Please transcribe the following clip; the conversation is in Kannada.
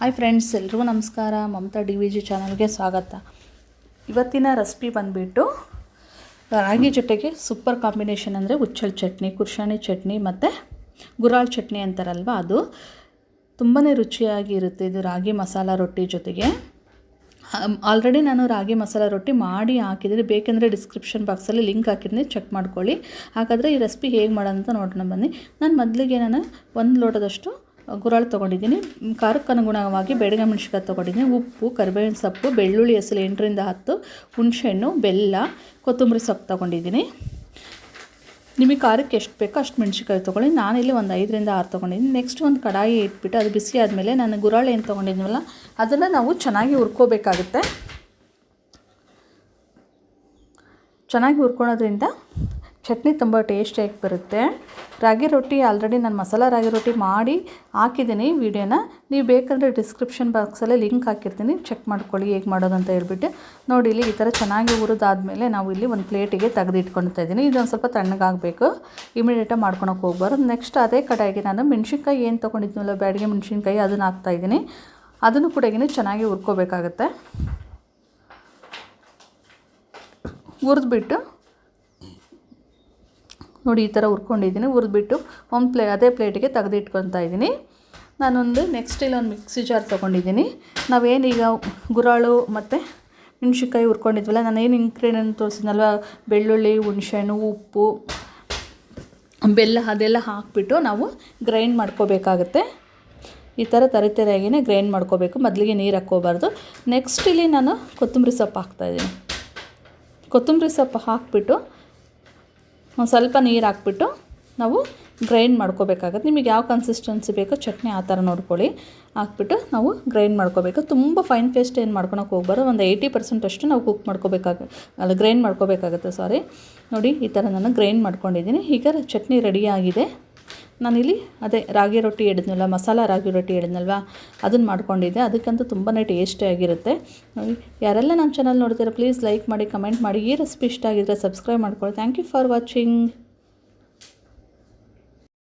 ಹಾಯ್ ಫ್ರೆಂಡ್ಸ್ ಎಲ್ರಿಗೂ ನಮಸ್ಕಾರ. ಮಮತಾ ಡಿ ವಿ ಜಿ ಚಾನಲ್ಗೆ ಸ್ವಾಗತ. ಇವತ್ತಿನ ರೆಸಿಪಿ ಬಂದುಬಿಟ್ಟು, ರಾಗಿ ಜೊತೆಗೆ ಸೂಪರ್ ಕಾಂಬಿನೇಷನ್ ಅಂದರೆ ಹುಚ್ಚಳ ಚಟ್ನಿ ಕುರ್ಷಾಣಿ ಚಟ್ನಿ ಮತ್ತು ಗುರಾಳ್ ಚಟ್ನಿ ಅಂತಾರಲ್ವ ಅದು. ತುಂಬಾ ರುಚಿಯಾಗಿ ಇರುತ್ತೆ ಇದು ರಾಗಿ ಮಸಾಲ ರೊಟ್ಟಿ ಜೊತೆಗೆ. ಆಲ್ರೆಡಿ ನಾನು ರಾಗಿ ಮಸಾಲ ರೊಟ್ಟಿ ಮಾಡಿ ಹಾಕಿದರೆ ಬೇಕೆಂದರೆ ಡಿಸ್ಕ್ರಿಪ್ಷನ್ ಬಾಕ್ಸಲ್ಲಿ ಲಿಂಕ್ ಹಾಕಿದ್ರೆ ಚೆಕ್ ಮಾಡ್ಕೊಳ್ಳಿ. ಹಾಗಾದರೆ ಈ ರೆಸಿಪಿ ಹೇಗೆ ಮಾಡೋದಂತ ನೋಡೋಣ ಬನ್ನಿ. ನಾನು ಮೊದಲಿಗೆ ನಾನು ಒಂದು ಲೋಟದಷ್ಟು ಗುರಾಳು ತೊಗೊಂಡಿದ್ದೀನಿ. ಖಾರಕ್ಕೆ ಅನುಗುಣವಾಗಿ ಬೆಡಗ ಮೆಣಸಿನ್ಕಾಯಿ ತೊಗೊಂಡಿದ್ದೀನಿ. ಉಪ್ಪು, ಕರಿಬೇವಿನ ಸೊಪ್ಪು, ಬೆಳ್ಳುಳ್ಳಿ ಹೆಸರು ಎಂಟರಿಂದ ಹತ್ತು, ಹುಣಸೆಹಣ್ಣು, ಬೆಲ್ಲ, ಕೊತ್ತಂಬರಿ ಸೊಪ್ಪು ತೊಗೊಂಡಿದ್ದೀನಿ. ನಿಮಗೆ ಖಾರಕ್ಕೆ ಎಷ್ಟು ಬೇಕೋ ಅಷ್ಟು ಮೆಣಸಿನ್ಕಾಯಿ ತೊಗೊಳ್ಳಿ. ನಾನಿಲ್ಲಿ ಒಂದು ಐದರಿಂದ ಆರು ತೊಗೊಂಡಿದ್ದೀನಿ. ನೆಕ್ಸ್ಟ್ ಒಂದು ಕಡಾಯಿ ಇಟ್ಬಿಟ್ಟು ಅದು ಬಿಸಿ ಆದಮೇಲೆ ನಾನು ಗುರಾಳು ಏನು ತೊಗೊಂಡಿದ್ದೀನಲ್ಲ, ಅದನ್ನು ನಾವು ಚೆನ್ನಾಗಿ ಹುರ್ಕೋಬೇಕಾಗುತ್ತೆ. ಚೆನ್ನಾಗಿ ಹುರ್ಕೊಳೋದ್ರಿಂದ ಚಟ್ನಿ ತುಂಬ ಟೇಸ್ಟಿಯಾಗಿ ಬರುತ್ತೆ. ರಾಗಿ ರೊಟ್ಟಿ ಆಲ್ರೆಡಿ ನಾನು ಮಸಾಲ ರಾಗಿ ರೊಟ್ಟಿ ಮಾಡಿ ಹಾಕಿದ್ದೀನಿ ವೀಡಿಯೋನ. ನೀವು ಬೇಕಂದರೆ ಡಿಸ್ಕ್ರಿಪ್ಷನ್ ಬಾಕ್ಸಲ್ಲಿ ಲಿಂಕ್ ಹಾಕಿರ್ತೀನಿ. ಚೆಕ್ ಮಾಡ್ಕೊಳ್ಳಿ ಹೇಗೆ ಮಾಡೋದು ಅಂತ ಹೇಳ್ಬಿಟ್ಟು. ನೋಡಿ, ಇಲ್ಲಿ ಈ ಥರ ಚೆನ್ನಾಗಿ ಹುರಿದಾದ್ಮೇಲೆ ನಾವು ಇಲ್ಲಿ ಒಂದು ಪ್ಲೇಟಿಗೆ ತೆಗೆದಿಟ್ಕೊಳ್ತಾ ಇದ್ದೀನಿ. ಇದೊಂದು ಸ್ವಲ್ಪ ತಣ್ಣಗಾಗಬೇಕು. ಇಮಿಡಿಯೇಟಾಗಿ ಮಾಡ್ಕೊಳಕ್ಕೆ ಹೋಗ್ಬಾರ್ದು. ನೆಕ್ಸ್ಟ್ ಅದೇ ಕಡೆಗೆ ನಾನು ಮೆಣಸಿನ್ಕಾಯಿ ಏನು ತೊಗೊಂಡಿದ್ನಲ್ಲ, ಬ್ಯಾಡಿಗೆ ಮೆಣಸಿನ್ಕಾಯಿ ಅದನ್ನು ಹಾಕ್ತಾಯಿದ್ದೀನಿ ಅದನ್ನು ಕೂಡ ಚೆನ್ನಾಗಿ ಹುರ್ಕೋಬೇಕಾಗತ್ತೆ. ಹುರಿದ್ಬಿಟ್ಟು ನೋಡಿ ಈ ಥರ ಹುರ್ಕೊಂಡಿದ್ದೀನಿ, ಹುರಿದ್ಬಿಟ್ಟು ಒಂದು ಪ್ಲೇ ಅದೇ ಪ್ಲೇಟಿಗೆ ತೆಗೆದು ಇಟ್ಕೊತಾ ಇದ್ದೀನಿ. ನಾನೊಂದು ನೆಕ್ಸ್ಟ್ ಇಲ್ಲಿ ಒಂದು ಮಿಕ್ಸಿ ಜಾರ್ ತೊಗೊಂಡಿದ್ದೀನಿ. ನಾವೇನೀಗ ಗುರಾಳು ಮತ್ತು ಮೆಣ್ಸಿನ್ಕಾಯಿ ಹುರ್ಕೊಂಡಿದ್ವಲ್ಲ ಏನು ಇಂಗ್ರೀಡಿಯೆಂಟ್ ತೋರಿಸಿದ್ನಲ್ವ? ಬೆಳ್ಳುಳ್ಳಿ, ಹುಣಸೆಹಣ್ಣು, ಉಪ್ಪು, ಬೆಲ್ಲ ಅದೆಲ್ಲ ಹಾಕಿಬಿಟ್ಟು ನಾವು ಗ್ರೈಂಡ್ ಮಾಡ್ಕೋಬೇಕಾಗತ್ತೆ. ಈ ಥರ ತರಿತರಿಯಾಗಿಯೇ ಗ್ರೈಂಡ್ ಮಾಡ್ಕೋಬೇಕು, ಮೊದಲಿಗೆ ನೀರು ಹಾಕ್ಕೋಬಾರ್ದು. ನೆಕ್ಸ್ಟ್ ಇಲ್ಲಿ ನಾನು ಕೊತ್ತಂಬರಿ ಸೊಪ್ಪು ಹಾಕ್ತಾಯಿದ್ದೀನಿ ಕೊತ್ತಂಬರಿ ಸೊಪ್ಪು ಹಾಕಿಬಿಟ್ಟು ಒಂದು ಸ್ವಲ್ಪ ನೀರು ಹಾಕ್ಬಿಟ್ಟು ನಾವು ಗ್ರೈಂಡ್ ಮಾಡ್ಕೋಬೇಕಾಗತ್ತೆ. ನಿಮಗೆ ಯಾವ ಕನ್ಸಿಸ್ಟೆನ್ಸಿ ಬೇಕೋ ಚಟ್ನಿ ಆ ಥರ ನೋಡ್ಕೊಳ್ಳಿ. ಹಾಕ್ಬಿಟ್ಟು ನಾವು ಗ್ರೈಂಡ್ ಮಾಡ್ಕೋಬೇಕು. ತುಂಬ ಫೈನ್ ಪೇಸ್ಟ್ ಏನು ಮಾಡ್ಕೊಳಕ್ಕೆ ಹೋಗ್ಬಾರ್ದು. ಒಂದು ಏಯ್ಟಿ ಪರ್ಸೆಂಟಷ್ಟು ನಾವು ಕುಕ್ ಮಾಡ್ಕೋಬೇಕಾಗ, ಅಲ್ಲ ಗ್ರೈಂಡ್ ಮಾಡ್ಕೋಬೇಕಾಗುತ್ತೆ ಸಾರಿ ನೋಡಿ, ಈ ಥರ ನಾನು ಗ್ರೈಂಡ್ ಮಾಡ್ಕೊಂಡಿದ್ದೀನಿ. ಈಗ ಚಟ್ನಿ ರೆಡಿಯಾಗಿದೆ ನಾನಿಲ್ಲಿ ಅದೇ ರಾಗಿ ರೊಟ್ಟಿ ಹೇಳಿದ್ನಲ್ಲ, ಮಸಾಲ ರಾಗಿ ರೊಟ್ಟಿ ಹೇಳಿದ್ನಲ್ವ? ಅದನ್ನು ಮಾಡ್ಕೊಂಡಿದ್ದೆ. ಅದಕ್ಕಂತೂ ತುಂಬಾ ಟೇಸ್ಟಿಯಾಗಿರುತ್ತೆ ಯಾರೆಲ್ಲ ನಮ್ಮ ಚಾನಲ್ ನೋಡ್ತೀರಾ ಪ್ಲೀಸ್ ಲೈಕ್ ಮಾಡಿ ಕಮೆಂಟ್ ಮಾಡಿ. ಈ ರೆಸಿಪಿ ಇಷ್ಟ ಆಗಿದ್ರೆ ಸಬ್ಸ್ಕ್ರೈಬ್ ಮಾಡ್ಕೊಳ್ಳಿ. Thank you for watching